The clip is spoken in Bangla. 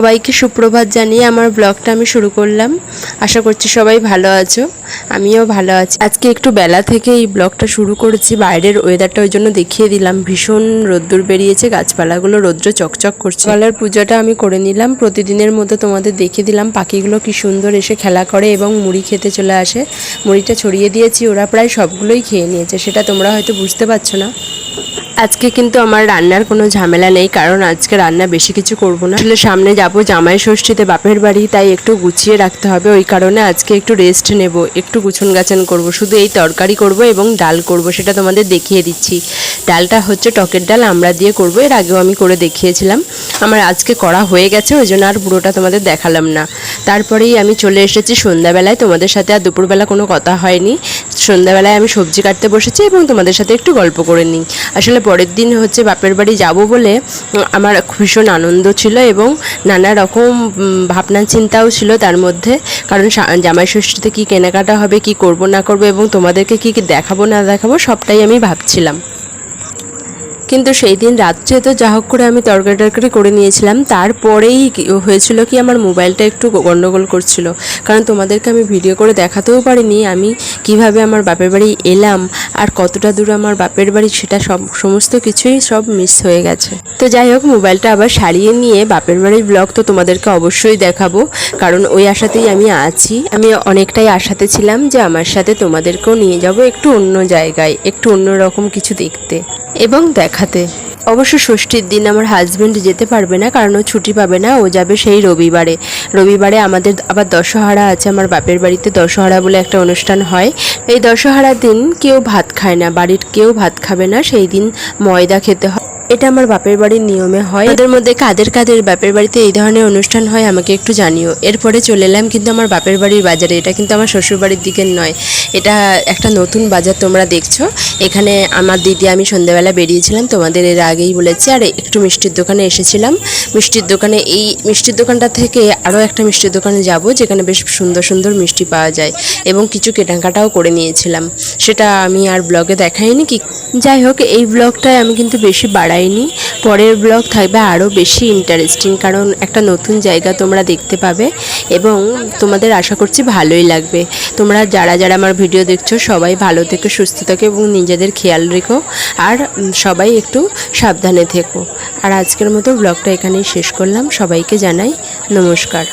সবাইকে সুপ্রভাত জানিয়ে আমার ব্লগটা আমি শুরু করলাম। আশা করছি সবাই ভালো আছো, আমিও ভালো আছি। আজকে একটু বেলা থেকে এই ব্লগটা শুরু করেছি, বাইরের ওয়েদারটা ওই জন্য দেখিয়ে দিলাম। ভীষণ রোদ্দুর বেরিয়েছে, গাছপালাগুলো রৌদ্র চকচক করছে। সকালের পূজাটা আমি করে নিলাম, প্রতিদিনের মতো তোমাদের দেখিয়ে দিলাম পাখিগুলো কি সুন্দর এসে খেলা করে এবং মুড়ি খেতে চলে আসে। মুড়িটা ছড়িয়ে দিয়েছি, ওরা প্রায় সবগুলোই খেয়ে নিয়েছে, সেটা তোমরা হয়তো বুঝতে পারছ না। আজকে কিন্তু আমার রান্নার কোনো ঝামেলা নেই, কারণ আজকে রান্না বেশি কিছু করব না। আসলে সামনে যাব জামাই ষষ্ঠীতে বাপের বাড়ি, তাই একটু গুছিয়ে রাখতে হবে। ওই কারণে আজকে একটু রেস্ট নেব, একটু গুছন গাছন করব। শুধু এই তরকারি করব এবং ডাল করব, সেটা তোমাদের দেখিয়ে দিচ্ছি। ডালটা হচ্ছে টকের ডাল, আমরা দিয়ে করব। এর আগেও আমি করে দেখিয়েছিলাম। আমার আজকে করা হয়ে গেছে, ওই জন্য আর পুরোটা তোমাদের দেখালাম না। তারপরেই আমি চলে এসেছি সন্ধ্যাবেলায়, তোমাদের সাথে আর দুপুরবেলা কোনো কথা হয়নি। সন্ধ্যাবেলায় আমি সবজি কাটতে বসেছি এবং তোমাদের সাথে একটু গল্প করে নিই। আসলে পরের দিন হচ্ছে বাপের বাড়ি যাব বলে আমার ভীষণ আনন্দ ছিল এবং নানা রকম ভাবনা চিন্তাও ছিল তার মধ্যে। কারণ জামাই ষষ্ঠীতে কী কেনাকাটা হবে, কি করব না করব এবং তোমাদেরকে কি কি দেখাবো না দেখাবো সবটাই আমি ভাবছিলাম। কিন্তু সেই দিন রাত্রে তো যা হোক করে আমি তরকারি টরকারি করে নিয়েছিলাম। তারপরেই হয়েছিল কি আমার মোবাইলটা একটু গণ্ডগোল করছিল। কারণ তোমাদেরকে আমি ভিডিও করে দেখাতেও পারিনি। আমি কীভাবে আমার বাপের বাড়ি এলাম আর কতটা দূর আমার বাপের বাড়ি সেটা সব সমস্ত কিছুই সব মিস হয়ে গেছে। তো যাই হোক, মোবাইলটা আবার সারিয়ে নিয়ে বাপের বাড়ির ব্লগ তো তোমাদেরকে অবশ্যই দেখাবো। কারণ ওই আশাতেই আমি আছি। আমি অনেকটাই আশাতে ছিলাম যে আমার সাথে তোমাদেরকেও নিয়ে যাব একটু অন্য জায়গায়, একটু অন্য রকম কিছু দেখতে এবং দেখাতে। অবশ্য ষষ্ঠীর দিন আমার হাজব্যান্ড যেতে পারবে না, কারণ ও ছুটি পাবে না। ও যাবে সেই রবিবারে। রবিবারে আমাদের আবার দশহরা আছে। আমার বাপের বাড়িতে দশহরা বলে একটা অনুষ্ঠান হয়। এই দশহরার দিন কেউ ভাত খায় না, বাড়ির কেউ ভাত খাবে না, সেই দিন ময়দা খেতে হয়। এটা আমার বাপের বাড়ির নিয়মে হয়। ওদের মধ্যে কাদের কাদের বাপের বাড়িতে এই ধরনের অনুষ্ঠান হয়, আমাকে একটু জানিও। এরপরে চলে এলাম কিন্তু আমার বাপের বাড়ির বাজারে। এটা কিন্তু আমার শ্বশুর বাড়ির দিকের নয়। এটা একটা নতুন বাজার তোমরা দেখছ। এখানে আমার দিদি, আমি সন্ধ্যাবেলা বেরিয়েছিলাম। তোমাদের এর আগেই বলেছি। আর একটু মিষ্টির দোকানে এসেছিলাম। মিষ্টির দোকানে এই মিষ্টির দোকানটা থেকে আরও একটা মিষ্টির দোকানে যাব, যেখানে বেশ সুন্দর সুন্দর মিষ্টি পাওয়া যায় এবং কিছু কেনাকাটাও করে নিয়েছিলাম। সেটা আমি আর ব্লগে দেখাইনি কি যাই হোক, এই ব্লগটায় আমি কিন্তু বেশি বাড়াইনি পরের ব্লগ থাকবে আরও বেশি ইন্টারেস্টিং কারণ একটা নতুন জায়গা তোমরা দেখতে পাবে এবং তোমাদের আশা করছি ভালোই লাগবে। তোমরা যারা যারা আমার ভিডিও দেখছ, সবাই ভালো থেকো, সুস্থ থেকো এবং নিজেদের খেয়াল রেখো। আর সবাই একটু সাবধানে থেকো। আর আজকের মতো ব্লগটা এখানেই শেষ করলাম। সবাইকে জানাই নমস্কার।